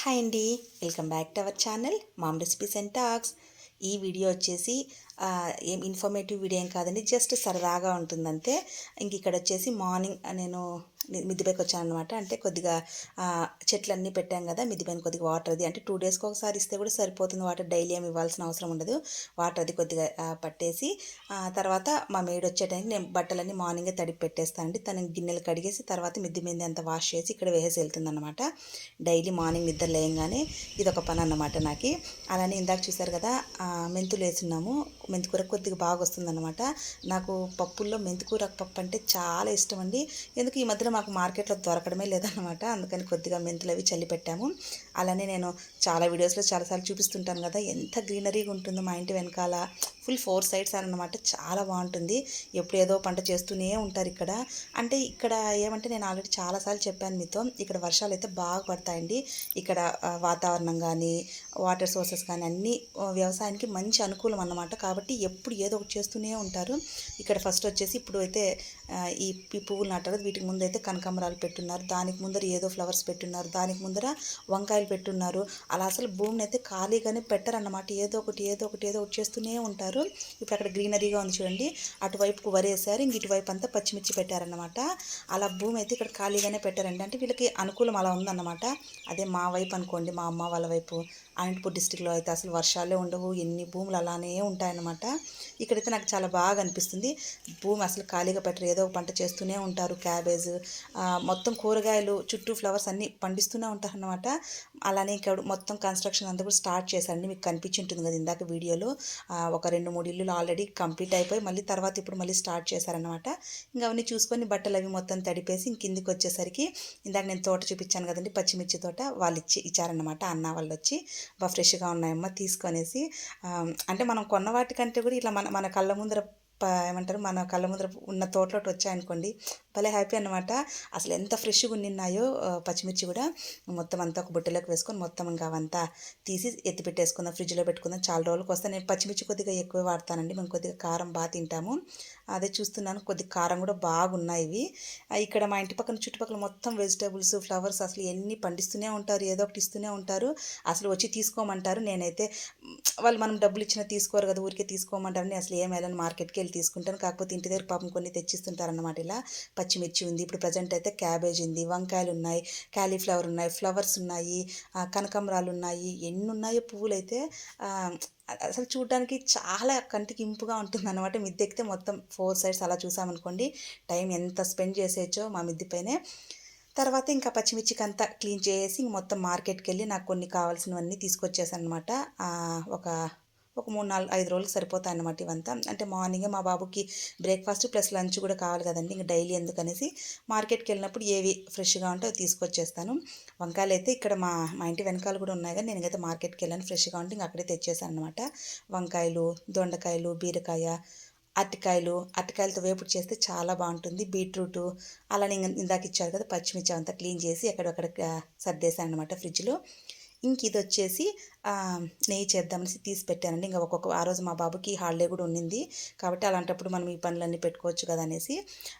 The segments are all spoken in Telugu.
హాయ్ అండి. Welcome back to our channel mom recipes and talks. ఈ వీడియో వచ్చేసి ఏం ఇన్ఫర్మేటివ్ వీడియో ఏం కాదండి జస్ట్ సరదాగా ఉంటుందంతే. ఇంక ఇక్కడ వచ్చేసి మార్నింగ్ నేను మి- మిద్దె పైకి వచ్చాను అనమాట అంటే కొద్దిగా చెట్లన్నీ పెట్టాం కదా మిద్దె పైన కొద్దిగా వాటర్ అది అంటే టూ డేస్కి ఒకసారి ఇస్తే కూడా సరిపోతుంది. వాటర్ డైలీ ఏమి ఇవ్వాల్సిన అవసరం ఉండదు. వాటర్ అది కొద్దిగా పట్టేసి తర్వాత మా మేడ్ వచ్చే టైంకి నేను బట్టలన్నీ మార్నింగే తడిపి పెట్టేస్తానండి. తన గిన్నెలు కడిగేసి తర్వాత మిద్దె మీద అంతా వాష్ చేసి ఇక్కడ వేసేసి వెళ్తుంది అనమాట డైలీ మార్నింగ్ నిద్ర లేయంగానే ఇది ఒక పని అన్నమాట నాకు. అలానే ఇందాక చూశారు కదా మెంతులు వేసున్నాము. మెంతికూర కొద్దిగా బాగా వస్తుందన్నమాట నాకు పప్పుల్లో మెంతికూర పప్పు అంటే చాలా ఇష్టం అండి ఎందుకు ఈ మధ్యలో మాకు మార్కెట్లో దొరకడమే లేదన్నమాట. అందుకని కొద్దిగా మెంతులు అవి చల్లి పెట్టాము అలానే నేను చాలా వీడియోస్లో చాలాసార్లు చూపిస్తుంటాను కదా ఎంత గ్రీనరీగా ఉంటుందో మా ఇంటి వెనకాల. ఫుల్ ఫోర్ సైడ్స్ అన్నమాట. చాలా బాగుంటుంది. ఎప్పుడు ఏదో పంట చేస్తూనే ఉంటారు ఇక్కడ. అంటే ఇక్కడ ఏమంటే నేను ఆల్రెడీ చాలాసార్లు చెప్పాను మీతో ఇక్కడ వర్షాలు అయితే బాగా పడతాయండి. ఇక్కడ వాతావరణం కానీ వాటర్ సోర్సెస్ కానీ అన్నీ వ్యవసాయానికి మంచి అనుకూలం అన్నమాట. కాబట్టి ఎప్పుడు ఏదో ఒకటి చేస్తూనే ఉంటారు. ఇక్కడ ఫస్ట్ వచ్చేసి ఇప్పుడు అయితే ఈ పువ్వులు నాటారు వీటికి ముందు అయితే కనకాంబరాలు పెట్టున్నారు. దానికి ముందర ఏదో ఫ్లవర్స్ పెట్టున్నారు. దానికి ముందర వంకాయ వంకాయలు పెట్టున్నారు. అలా అసలు భూమిని అయితే ఖాళీగానే పెట్టరన్నమాట. ఏదో ఒకటి ఏదో ఒకటి ఏదో ఒకటి చేస్తూనే ఉంటారు. ఇప్పుడు అక్కడ గ్రీనరీగా ఉంది చూడండి. అటువైపుకు వరి వేసారు ఇంక ఇటువైపు అంతా పచ్చిమిర్చి పెట్టారన్నమాట. అలా భూమి అయితే ఇక్కడ ఖాళీగానే పెట్టారండి. అంటే వీళ్ళకి అనుకూలం అలా ఉందన్నమాట. అదే మా వైపు అనుకోండి మా అమ్మ వాళ్ళ వైపు. అనంతపూర్ డిస్టిక్లో అయితే అసలు వర్షాలే ఉండవు. ఎన్ని భూములు అలానే ఉంటాయన్నమాట. ఇక్కడైతే నాకు చాలా బాగా అనిపిస్తుంది. భూమి అసలు ఖాళీగా పెట్టరు. ఏదో ఒక పంట చేస్తూనే ఉంటారు. క్యాబేజ్ మొత్తం కూరగాయలు చుట్టూ ఫ్లవర్స్ అన్నీ పండిస్తూనే ఉంటారు అన్నమాట అలానే ఇక్కడ మొత్తం కన్స్ట్రక్షన్ అంతా కూడా స్టార్ట్ చేశారండి. మీకు కనిపించింటుంది కదా ఇందాక వీడియోలో. ఒక రెండు మూడు ఇల్లులు ఆల్రెడీ కంప్లీట్ అయిపోయి మళ్ళీ తర్వాత ఇప్పుడు మళ్ళీ స్టార్ట్ చేశారనమాట ఇంకా అవన్నీ చూసుకొని బట్టలు అవి మొత్తం తడిపేసి ఇంక కిందికి వచ్చేసరికి ఇందాక నేను తోట చూపించాను కదండి పచ్చిమిర్చి తోట వాళ్ళు ఇచ్చి ఇచ్చారనమాట అన్న వాళ్ళు వచ్చి. బాగా ఫ్రెష్గా ఉన్నాయమ్మా తీసుకొనేసి. అంటే మనం కొన్న వాటికంటే కూడా ఇట్లా మన మన కళ్ళ ముందర ప- ఏమంటారు మన కళ్ళ ముందర ఉన్న తోటలోకి వచ్చాయనుకోండి భలే హ్యాపీ అనమాట అసలు ఎంత ఫ్రెష్గా ఉన్నాయో పచ్చిమిర్చి కూడా మొత్తం అంతా ఒక బుట్టలోకి వేసుకొని మొత్తం ఇంకా అవంతా తీసి ఎత్తి పెట్టేసుకుందాం ఫ్రిడ్జ్లో పెట్టుకుందాం. చాలా రోజులకు వస్తే నేను పచ్చిమిర్చి కొద్దిగా ఎక్కువ వాడతానండి. మేము కొద్దిగా కారం బాగా తింటాము. అదే చూస్తున్నాను కొద్దిగా కారం కూడా బాగున్నాయి ఇవి. ఇక్కడ మా ఇంటి పక్కన చుట్టుపక్కల మొత్తం వెజిటేబుల్స్ ఫ్లవర్స్ అసలు ఎన్ని పండిస్తూనే ఉంటారు. ఏదో ఒకటి ఇస్తూనే ఉంటారు. అసలు వచ్చి తీసుకోమంటారు. నేనైతే వాళ్ళు మనం డబ్బులు ఇచ్చినా తీసుకోరు కదా ఊరికే తీసుకోమంటారని అసలు ఏం వెళ్ళను మార్కెట్కి వెళ్ళి తీసుకుంటాను. కాకపోతే ఇంటి దగ్గర పాపం కొన్ని తెచ్చిస్తుంటారు అన్నమాట ఇలా. పచ్చిమిర్చి ఉంది. ఇప్పుడు ప్రజెంట్ అయితే క్యాబేజ్ ఉంది. వంకాయలు ఉన్నాయి క్యాలీఫ్లవర్ ఉన్నాయి ఫ్లవర్స్ ఉన్నాయి ఆ, కనకాంబరాలు ఉన్నాయి. ఎన్ని ఉన్నాయో పువ్వులు అయితే అసలు చూడడానికి చాలా కంటికి ఇంపుగా ఉంటుంది అనమాట మిద్దె ఎక్కితే మొత్తం ఫోర్ సైడ్స్ అలా చూసామనుకోండి టైం ఎంత స్పెండ్ చేసేయచ్చో మా మిద్దె పైనే. తర్వాత ఇంకా పచ్చిమిర్చికి అంతా క్లీన్ చేసి మొత్తం మార్కెట్కి వెళ్ళి నాకు కొన్ని కావాల్సినవన్నీ తీసుకొచ్చేసాను అనమాట ఒక ఒక మూడు నాలుగు ఐదు రోజులకు సరిపోతాయి అన్నమాట ఇవంతా. అంటే మార్నింగే మా బాబుకి బ్రేక్ఫాస్ట్ ప్లస్ లంచ్ కూడా కావాలి కదండి ఇంకా డైలీ ఎందుకనేసి మార్కెట్కి వెళ్ళినప్పుడు ఏవి ఫ్రెష్గా ఉంటే అవి తీసుకొచ్చేస్తాను. వంకాయలు అయితే ఇక్కడ మా మా ఇంటి వెనకాల కూడా ఉన్నాయి కానీ నేనైతే మార్కెట్కి వెళ్ళాను ఫ్రెష్గా ఉంటే ఇంకా అక్కడే తెచ్చేసాను అనమాట వంకాయలు దొండకాయలు బీరకాయ అరటికాయలు అరటికాయలతో వేపుడు చేస్తే చాలా బాగుంటుంది. బీట్రూట్ అలానే ఇందాక ఇచ్చారు కదా పచ్చిమిర్చి అంతా క్లీన్ చేసి ఎక్కడొక్కడ సర్దేశాను అనమాట ఫ్రిడ్జ్లో. ఇంక ఇది వచ్చేసి నెయ్యి చేద్దామని తీసి పెట్టానండి. ఇంకా ఒక్కొక్క ఆ రోజు మా బాబుకి హాలిడే కూడా ఉండింది కాబట్టి అలాంటప్పుడు మనం ఈ పనులన్నీ పెట్టుకోవచ్చు కదా అనేసి.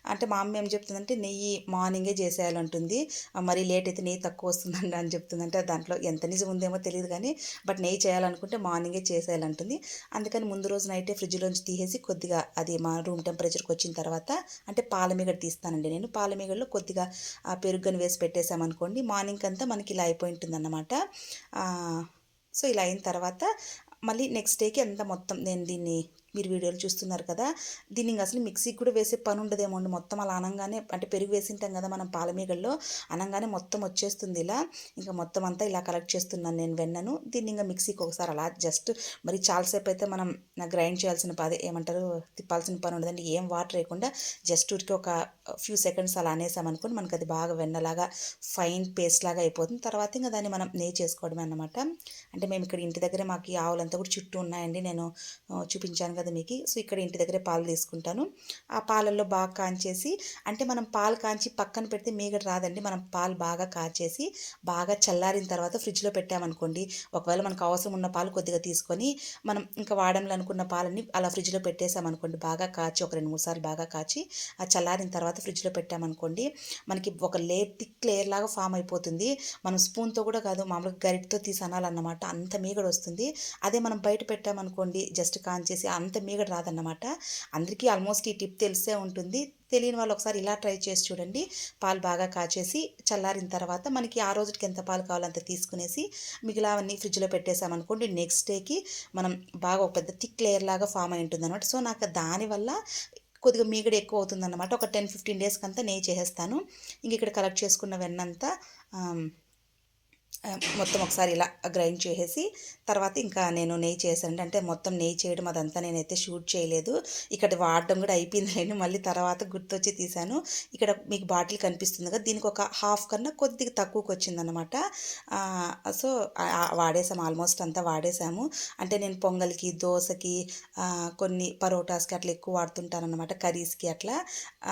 అంటే మా అమ్మ ఏం చెప్తుందంటే నెయ్యి మార్నింగే చేసేయాలంటుంది. ఆ, మరీ లేట్ అయితే నెయ్యి తక్కువ వస్తుందండి అని చెప్తుందంటే. దాంట్లో ఎంత నిజం ఉందేమో తెలియదు కానీ బట్ నెయ్యి చేయాలనుకుంటే మార్నింగే చేసేయాలంటుంది. అందుకని ముందు రోజు నైటే ఫ్రిడ్జ్లోంచి తీసేసి కొద్దిగా అది మా రూమ్ టెంపరేచర్కి వచ్చిన తర్వాత అంటే పాలమీగడ తీస్తానండి నేను. పాలమీగడలో కొద్దిగా ఆ పెరుగుని వేసి పెట్టేసామనుకోండి మార్నింగ్ అంతా మనకి ఇలా అయిపోయి ఉంటుందన్నమాట. సో ఇలా అయిన తర్వాత మళ్ళీ నెక్స్ట్ డేకి అంతా మొత్తం నేను దీన్ని మీరు వీడియోలు చూస్తున్నారు కదా దీన్ని అసలు మిక్సీకి కూడా వేసే పని ఉండదేమో అండి. మొత్తం అలా అనగానే అంటే పెరుగు వేసింటాం కదా మనం పాలమీగల్లో అనగానే మొత్తం వచ్చేస్తుంది ఇలా. ఇంకా మొత్తం అంతా ఇలా కలెక్ట్ చేస్తున్నాను నేను వెన్నను. దీన్ని ఇంకా మిక్సీకి ఒకసారి అలా జస్ట్ మరి చాలాసేపు అయితే మనం గ్రైండ్ చేయాల్సిన పది ఏమంటారు తిప్పాల్సిన పని ఉండదండి ఏం వాటర్ వేయకుండా జస్ట్ ఊరికి ఒక ఫ్యూ సెకండ్స్ అలా అనేసామనుకోండి మనకు అది బాగా వెన్నలాగా ఫైన్ పేస్ట్ లాగా అయిపోతుంది. తర్వాత ఇంకా దాన్ని మనం నెయ్యి చేసుకోవడమే అన్నమాట. అంటే మేము ఇక్కడ ఇంటి దగ్గర మాకు ఆవులంతా కూడా చుట్టూ ఉన్నాయండి. నేను చూపించాను కదా మీకు. సో ఇక్కడ ఇంటి దగ్గరే పాలు తీసుకుంటాను. ఆ పాలల్లో బాగా కాంచేసి అంటే మనం పాలు కాంచి పక్కన పెడితే మీగడ రాదండి. మనం పాలు బాగా కాచేసి బాగా చల్లారిన తర్వాత ఫ్రిడ్జ్లో పెట్టామనుకోండి ఒకవేళ మనకు అవసరం ఉన్న పాలు కొద్దిగా తీసుకొని మనం ఇంకా వాడంలో అనుకున్న పాలని అలా ఫ్రిడ్జ్లో పెట్టేసామనుకోండి బాగా కాచి ఒక రెండు మూడు సార్లు బాగా కాచి ఆ చల్లారిన తర్వాత ఫ్రిడ్జ్లో పెట్టామనుకోండి మనకి ఒక లేయర్ థిక్ లేయర్ లాగా ఫామ్ అయిపోతుంది. మనం స్పూన్తో కూడా కాదు మామూలుగా గరిటతో తీసి అనాలన్నమాట. అంత మీగడ వస్తుంది. అదే మనం బయట పెట్టామనుకోండి జస్ట్ కాంచేసి అంత అంత మీగడ రాదన్నమాట. అందరికీ ఆల్మోస్ట్ ఈ టిప్ తెలిసే ఉంటుంది. తెలియని వాళ్ళు ఒకసారి ఇలా ట్రై చేసి చూడండి. పాలు బాగా కాచేసి చల్లారిన తర్వాత మనకి ఆ రోజుకి ఎంత పాలు కావాలో అంత తీసుకునేసి మిగిలినవన్నీ ఫ్రిడ్జ్లో పెట్టేసామనుకోండి నెక్స్ట్ డేకి మనం బాగా ఒక పెద్ద థిక్ లేయర్ లాగా ఫామ్ అయి ఉంటుంది అనమాట సో నాకు దానివల్ల కొద్దిగా మీగడ ఎక్కువ అవుతుందన్నమాట. ఒక టెన్ ఫిఫ్టీన్ డేస్కి అంతా నెయ్యి చేసేస్తాను. ఇంక ఇక్కడ కలెక్ట్ చేసుకున్న వెన్నంతా మొత్తం ఒకసారి ఇలా గ్రైండ్ చేసేసి తర్వాత ఇంకా నేను నెయ్యి చేశాను అంటే మొత్తం నెయ్యి చేయడం అదంతా నేనైతే షూట్ చేయలేదు. ఇక్కడ వాడడం కూడా అయిపోయింది మళ్ళీ తర్వాత గుర్తొచ్చి తీశాను. ఇక్కడ మీకు బాటిల్ కనిపిస్తుంది కదా దీనికి ఒక హాఫ్ కన్నా కొద్దిగా తక్కువకి వచ్చిందనమాట సో వాడేసాము ఆల్మోస్ట్ అంతా వాడేసాము. అంటే నేను పొంగల్కి దోశకి కొన్ని పరోటాస్కి అట్లా ఎక్కువ వాడుతుంటాను అనమాట కర్రీస్కి అట్లా.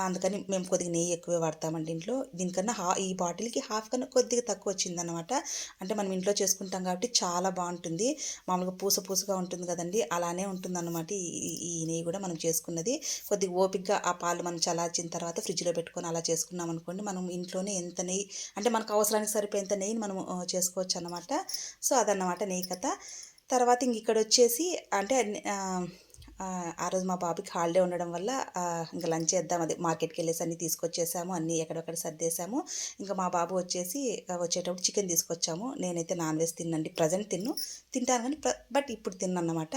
అందుకని మేము కొద్దిగా నెయ్యి ఎక్కువే వాడతామండి ఇంట్లో. దీనికన్నా హా ఈ బాటిల్కి హాఫ్ కన్నా కొద్దిగా తక్కువ వచ్చిందనమాట అంటే మనం ఇంట్లో చేసుకుంటాం కాబట్టి చాలా బాగుంటుంది. మామూలుగా పూస పూసగా ఉంటుంది కదండి. అలానే ఉంటుంది అనమాట ఈ ఈ నెయ్యి కూడా మనం చేసుకున్నది. కొద్దిగా ఓపిక్గా ఆ పాలు మనం చల్లార్చిన తర్వాత ఫ్రిడ్జ్లో పెట్టుకొని అలా చేసుకున్నాం అనుకోండి మనం ఇంట్లోనే ఎంత నెయ్యి అంటే మనకు అవసరానికి సరిపోయేంత నెయ్యిని మనం చేసుకోవచ్చు అనమాట సో అదన్నమాట నెయ్యి కథ. తర్వాత ఇంక ఇక్కడ వచ్చేసి అంటే ఆ, రోజు మా బాబుకి హాలిడే ఉండడం వల్ల ఇంకా లంచ్ చేద్దాం అది మార్కెట్కి వెళ్ళేసి అన్నీ తీసుకొచ్చేసాము అన్నీ ఎక్కడెక్కడ సర్దేశాము. ఇంకా మా బాబు వచ్చేసి వచ్చేటప్పుడు చికెన్ తీసుకొచ్చాము. నేనైతే నాన్ వెజ్ తిన్నండి ప్రజెంట్ తిన్ను తింటాను కానీ బట్ ఇప్పుడు తిన్నమాట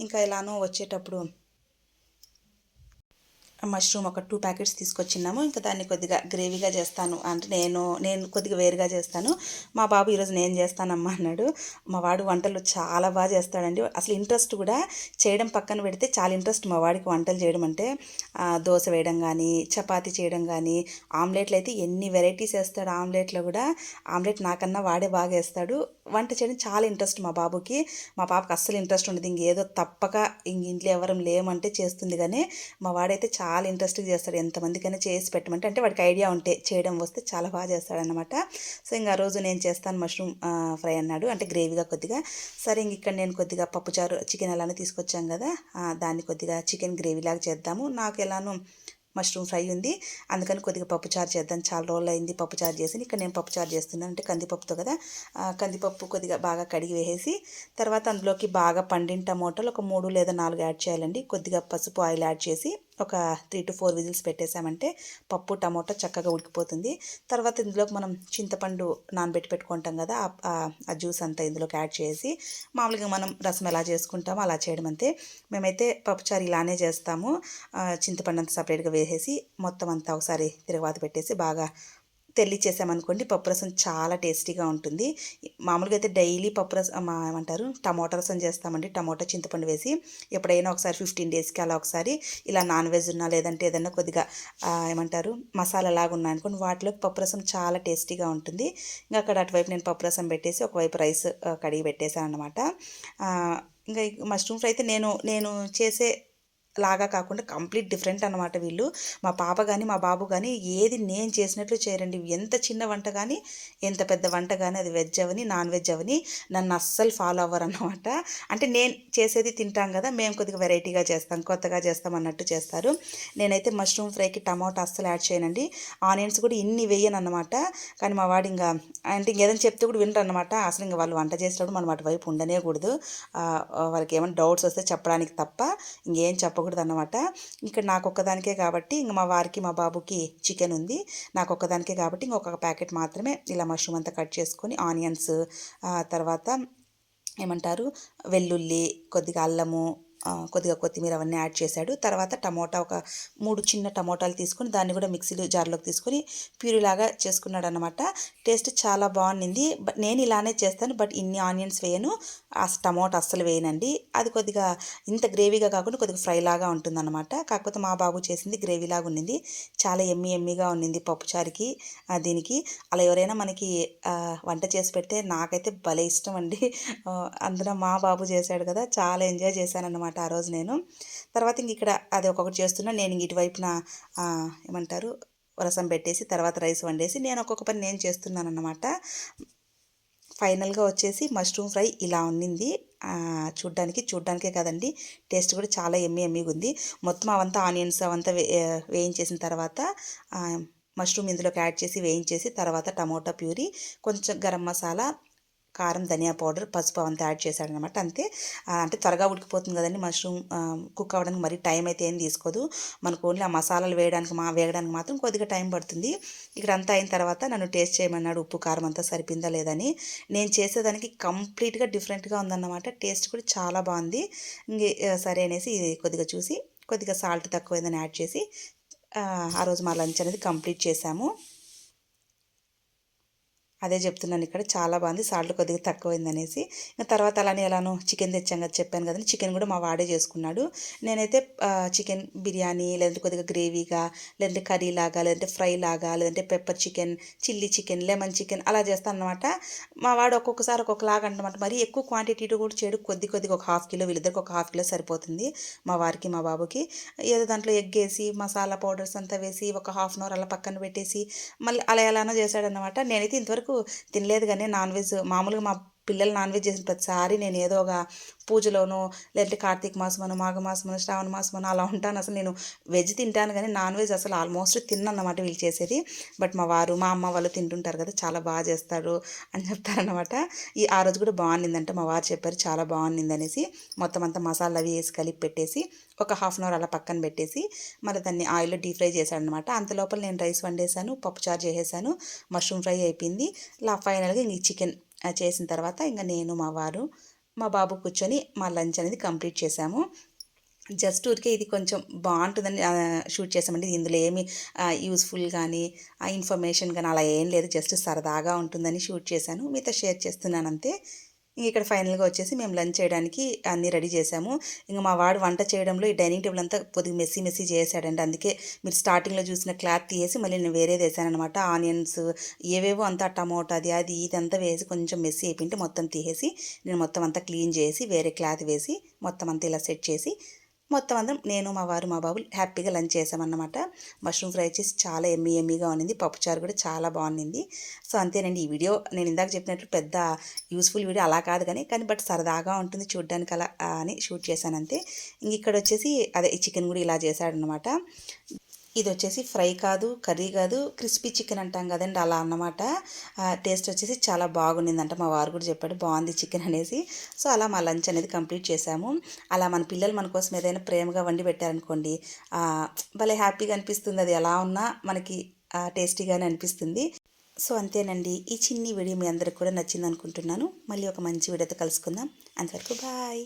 ఇంకా ఇలానో వచ్చేటప్పుడు మష్రూమ్ ఒక టూ ప్యాకెట్స్ తీసుకొచ్చిన్నాము. ఇంకా దాన్ని కొద్దిగా గ్రేవీగా చేస్తాను. అంటే నేను నేను కొద్దిగా వేరుగా చేస్తాను. మా బాబు ఈరోజు నేను చేస్తానమ్మా అన్నాడు. మా వాడు వంటలు చాలా బాగా చేస్తాడండి. అసలు ఇంట్రెస్ట్ కూడా చేయడం పక్కన పెడితే చాలా ఇంట్రెస్ట్ మా వాడికి వంటలు చేయడం అంటే దోశ వేయడం కానీ చపాతి చేయడం కానీ ఆమ్లెట్లు అయితే ఎన్ని వెరైటీస్ వేస్తాడు ఆమ్లెట్లో కూడా. ఆమ్లెట్ నాకన్నా వాడే బాగా వేస్తాడు. వంట చేయడం చాలా ఇంట్రెస్ట్ మా బాబుకి. మా పాపకి అస్సలు ఇంట్రెస్ట్ ఉండదు. ఇంకేదో తప్పక ఇంక ఇంట్లో ఎవరం లేమంటే చేస్తుంది కానీ మా వాడైతే చాలా ఇంట్రెస్ట్గా చేస్తాడు. ఎంతమందికైనా చేసి పెట్టమంటే అంటే వాడికి ఐడియా ఉంటే చేయడం వస్తే చాలా బాగా చేస్తాడనమాట సో ఇంకా ఆ రోజు నేను చేస్తాను మష్రూమ్ ఫ్రై అన్నాడు. అంటే గ్రేవీగా కొద్దిగా. సరే ఇంక ఇక్కడ నేను కొద్దిగా పప్పుచారు చికెన్ అలానే తీసుకొచ్చాం కదా. దాన్ని కొద్దిగా చికెన్ గ్రేవీ లాగా చేద్దాము. నాకు ఎలానో మష్రూమ్ ఫ్రై ఉంది. అందుకని కొద్దిగా పప్పుచారు చేద్దాం. చాలా రోజులు అయింది పప్పుచారు చేసి ఇక్కడ నేను పప్పుచారు చేస్తున్నాను. అంటే కందిపప్పుతో కదా. కందిపప్పు కొద్దిగా బాగా కడిగి వేసేసి తర్వాత అందులోకి బాగా పండిన టమోటాలు ఒక మూడు లేదా నాలుగు యాడ్ చేయాలండి. కొద్దిగా పసుపు ఆయిల్ యాడ్ చేసి ఒక త్రీ టు ఫోర్ విజిల్స్ పెట్టేసామంటే పప్పు టమోటా చక్కగా ఉడికిపోతుంది. తర్వాత ఇందులోకి మనం చింతపండు నానబెట్టి పెట్టుకుంటాం కదా ఆ- జ్యూస్ అంతా ఇందులోకి యాడ్ చేసి మామూలుగా మనం రసం ఎలా చేసుకుంటామో అలా చేయడం అంతే. మేమైతే పప్పుచారు ఇలానే చేస్తాము. చింతపండు అంతా సపరేట్గా వేసేసి మొత్తం అంతా ఒకసారి తిరగవాత పెట్టేసి బాగా తెల్లిచ్చేసామనుకోండి పప్పు రసం చాలా టేస్టీగా ఉంటుంది. మామూలుగా అయితే డైలీ పప్పు రసం మా ఏమంటారు టమోటా రసం చేస్తామండి. టమోటా చింతపండు వేసి ఎప్పుడైనా ఒకసారి ఫిఫ్టీన్ డేస్కి అలా ఒకసారి ఇలా నాన్ వెజ్ ఉన్నా లేదంటే ఏదైనా కొద్దిగా ఏమంటారు మసాలా లాగా ఉన్నా అనుకోండి వాటిలోకి పప్పు రసం చాలా టేస్టీగా ఉంటుంది. ఇంకా అక్కడ అటువైపు నేను పప్పు రసం పెట్టేసి ఒకవైపు రైస్ కడిగి పెట్టేశాను అనమాట ఇంకా మష్రూమ్ ఫ్రై అయితే నేను నేను చేసే లాగా కాకుండా కంప్లీట్ డిఫరెంట్ అనమాట వీళ్ళు. మా పాప కానీ మా బాబు కానీ ఏది నేను చేసినట్లు చేయరండి. ఎంత చిన్న వంట కానీ ఎంత పెద్ద వంట కానీ అది వెజ్ అవని నాన్ వెజ్ అవని నన్ను అస్సలు ఫాలో అవ్వరు అనమాట అంటే నేను చేసేది తింటాం కదా మేము కొద్దిగా వెరైటీగా చేస్తాం కొత్తగా చేస్తాం అన్నట్టు చేస్తారు. నేనైతే మష్రూమ్ ఫ్రైకి టమాటా అస్సలు యాడ్ చేయనండి. ఆనియన్స్ కూడా ఇన్ని వేయను అనమాట కానీ మా వాడు ఇంకా అంటే ఇంకేదైనా చెప్తే కూడా వినరు అనమాట అసలు ఇంకా వాళ్ళు వంట చేసేటప్పుడు మనం అటువైపు ఉండనేకూడదు ఆ, వాళ్ళకి ఏమైనా డౌట్స్ వస్తే చెప్పడానికి తప్ప ఇంకేం చెప్ప చెప్పకూడదు అనమాట ఇక్కడ నాకు ఒక్కదానికే కాబట్టి ఇంక మా వారికి మా బాబుకి చికెన్ ఉంది. నాకు ఒక్కదానికే కాబట్టి ఇంకొక ప్యాకెట్ మాత్రమే ఇలా మష్రూమ్ అంతా కట్ చేసుకొని ఆనియన్స్ తర్వాత ఏమంటారు? వెల్లుల్లి కొద్దిగా అల్లము కొద్దిగా కొత్తిమీర అవన్నీ యాడ్ చేశాడు. తర్వాత టమోటా ఒక మూడు చిన్న టమోటాలు తీసుకొని దాన్ని కూడా మిక్సీలో జార్లోకి తీసుకొని ప్యూరీలాగా చేసుకున్నాడు అనమాట టేస్ట్ చాలా బాగుండింది. బట్ నేను ఇలానే చేస్తాను. బట్ ఇన్ని ఆనియన్స్ వేయను. ఆ టమోటా అస్సలు వేయనండి. అది కొద్దిగా ఇంత గ్రేవీగా కాకుండా కొద్దిగా ఫ్రై లాగా ఉంటుందన్నమాట. కాకపోతే మా బాబు చేసింది గ్రేవీ లాగా ఉండింది. చాలా ఎమ్మి ఎమ్మిగా ఉండింది పప్పుచారుకి దీనికి. అలా ఎవరైనా మనకి వంట చేసి పెడితే నాకైతే భలే ఇష్టం అండి. అందులో మా బాబు చేశాడు కదా. చాలా ఎంజాయ్ చేశాను అనమాట ఆ రోజు నేను. తర్వాత ఇంక ఇక్కడ అది ఒక్కొక్కటి చేస్తున్నా. నేను ఇటువైపున ఏమంటారు రసం పెట్టేసి తర్వాత రైస్ వండేసి నేను ఒక్కొక్క పని నేను చేస్తున్నాను అన్నమాట ఫైనల్గా వచ్చేసి మష్రూమ్ ఫ్రై ఇలా ఉన్నింది. చూడ్డానికి చూడ్డానికే కదండి టేస్ట్ కూడా చాలా ఎమ్మి ఎమ్మిగా ఉంది. మొత్తం అవంతా ఆనియన్స్ అవంతా వే వేయించేసిన తర్వాత మష్రూమ్ ఇందులోకి యాడ్ చేసి వేయించేసి తర్వాత టమోటా ప్యూరీ కొంచెం గరం మసాలా కారం ధనియా పౌడర్ పసుపు అంతా యాడ్ చేశాడనమాట అంతే. అంటే త్వరగా ఉడికిపోతుంది కదండి మష్రూమ్ కుక్ అవ్వడానికి మరీ టైం అయితే ఏం తీసుకోదు. మనకు ఓన్లీ ఆ మసాలాలు వేయడానికి మా వేయడానికి మాత్రం కొద్దిగా టైం పడుతుంది. ఇక్కడ అంతా అయిన తర్వాత నన్ను టేస్ట్ చేయమన్నాడు ఉప్పు కారం అంతా సరిపోయిందా లేదని నేను చేసేదానికి కంప్లీట్గా డిఫరెంట్గా ఉందన్నమాట. టేస్ట్ కూడా చాలా బాగుంది. ఇంకే సరే అనేసి కొద్దిగా చూసి కొద్దిగా సాల్ట్ తక్కువైందని యాడ్ చేసి ఆ, ఆ రోజు మా లంచ్ అనేది కంప్లీట్ చేశాము. అదే చెప్తున్నాను ఇక్కడ చాలా బాగుంది సాల్ట్ కొద్దిగా తక్కువైంది అనేసి ఇంకా తర్వాత అలానే ఎలానో చికెన్ తెచ్చాం కదా చెప్పాను కదండి చికెన్ కూడా మా వాడే చేసుకున్నాడు. నేనైతే చికెన్ బిర్యానీ లేదంటే కొద్దిగా గ్రేవీగా లేదంటే కర్రీ లాగా లేదంటే ఫ్రై లాగా లేదంటే pepper chicken chilli chicken lemon chicken అలా చేస్తాను అనమాట మా వాడు ఒక్కొక్కసారి ఒక్కొక్కలాగా అనమాట మరి ఎక్కువ క్వాంటిటీ కూడా చేయడు కొద్ది కొద్దిగా ఒక హాఫ్ కిలో వీళ్ళిద్దరికి ఒక హాఫ్ కిలో సరిపోతుంది మా వారికి మా బాబుకి. ఏదో దాంట్లో ఎగ్ వేసి మసాలా పౌడర్స్ అంతా వేసి ఒక హాఫ్ అన్ అవర్ అలా పక్కన పెట్టేసి మళ్ళీ అలా ఎలానో చేశాడనమాట నేనైతే ఇంతవరకు తినలేదు కానీ నాన్ వెజ్ మామూలుగా మా పిల్లలు నాన్ వెజ్ చేసిన ప్రతిసారి నేను ఏదో ఒక పూజలోనో లేదంటే కార్తీక మాసమనో మాఘమాసమనో శ్రావణ మాసమనో అలా ఉంటాను. అసలు నేను వెజ్ తింటాను కానీ నాన్ వెజ్ అసలు ఆల్మోస్ట్ తిన్నమాట వీళ్ళు చేసేది. బట్ మా వారు మా అమ్మ వాళ్ళు తింటుంటారు కదా చాలా బాగా చేస్తారు అని చెప్తారనమాట ఈ ఆ రోజు కూడా బాగుండిందంటే మా వారు చెప్పారు చాలా బాగుండింది అనేసి. మొత్తం అంతా మసాలా అవి వేసి కలిపి పెట్టేసి ఒక హాఫ్ అన్ అవర్ అలా పక్కన పెట్టేసి మరి దాన్ని ఆయిల్లో డీప్ ఫ్రై చేశాను అనమాట అంత లోపల నేను రైస్ వండేసాను పప్పుచారు చేసేసాను మష్రూమ్ ఫ్రై అయిపోయింది. లా ఫైనల్గా ఇంక చికెన్ చేసిన తర్వాత ఇంకా నేను మా వారు మా బాబు కూర్చొని మా లంచ్ అనేది కంప్లీట్ చేశాము జస్ట్ ఊరికే ఇది కొంచెం బాగుంటుందని షూట్ చేసామండి ఇందులో ఏమి యూస్ఫుల్ కానీ ఇన్ఫర్మేషన్ కానీ అలా ఏం లేదు. జస్ట్ సరదాగా ఉంటుందని షూట్ చేశాను మీతో షేర్ చేస్తున్నాను అంతే. ఇంక ఇక్కడ ఫైనల్గా వచ్చేసి మేము లంచ్ చేయడానికి అన్నీ రెడీ చేసాము. ఇంకా మా వాడు వంట చేయడంలో ఈ డైనింగ్ టేబుల్ అంతా కొద్దిగా మెస్సీ మెస్సీ చేశాడండి అందుకే మీరు స్టార్టింగ్లో చూసిన క్లాత్ తీసేసి మళ్ళీ నేను వేరేది వేసానమాట ఆనియన్స్ ఏవేవో అంతా టమోటా అది అది ఇదంతా వేసి కొంచెం మెస్సీ అయిపోయింటే మొత్తం తీసేసి నేను మొత్తం అంతా క్లీన్ చేసి వేరే క్లాత్ వేసి మొత్తం అంతా ఇలా సెట్ చేసి మొత్తం అందరం నేను మా వారు మా బాబు హ్యాపీగా లంచ్ చేసామన్నమాట. మష్రూమ్ ఫ్రై చేసి చాలా ఎమ్మీ ఎమ్మీగా ఉన్నింది పప్పుచారు కూడా చాలా బాగుంది సో అంతేనండి ఈ వీడియో నేను ఇందాక చెప్పినట్లు పెద్ద యూస్ఫుల్ వీడియో అలా కాదు కానీ కానీ బట్ సరదాగా ఉంటుంది చూడ్డానికి అలా అని షూట్ చేశాను అంతే ఇంక ఇక్కడ వచ్చేసి అదే చికెన్ కూడా ఇలా చేశాడనమాట ఇది వచ్చేసి ఫ్రై కాదు కర్రీ కాదు క్రిస్పీ చికెన్ అంటాం కదండి అలా అన్నమాట. టేస్ట్ వచ్చేసి చాలా బాగుండిందంట. మా వారు కూడా చెప్పాడు బాగుంది చికెన్ అనేసి. సో అలా మా లంచ్ అనేది కంప్లీట్ చేశాము అలా మన పిల్లలు మన కోసం ఏదైనా ప్రేమగా వండి పెట్టారనుకోండి భలే హ్యాపీగా అనిపిస్తుంది అది. ఎలా ఉన్నా మనకి టేస్టీగానే అనిపిస్తుంది. సో అంతేనండి. ఈ చిన్ని వీడియో మీ అందరికి కూడా నచ్చింది అనుకుంటున్నాను మళ్ళీ ఒక మంచి వీడియోతో కలుసుకుందాం. అంతవరకు బాయ్.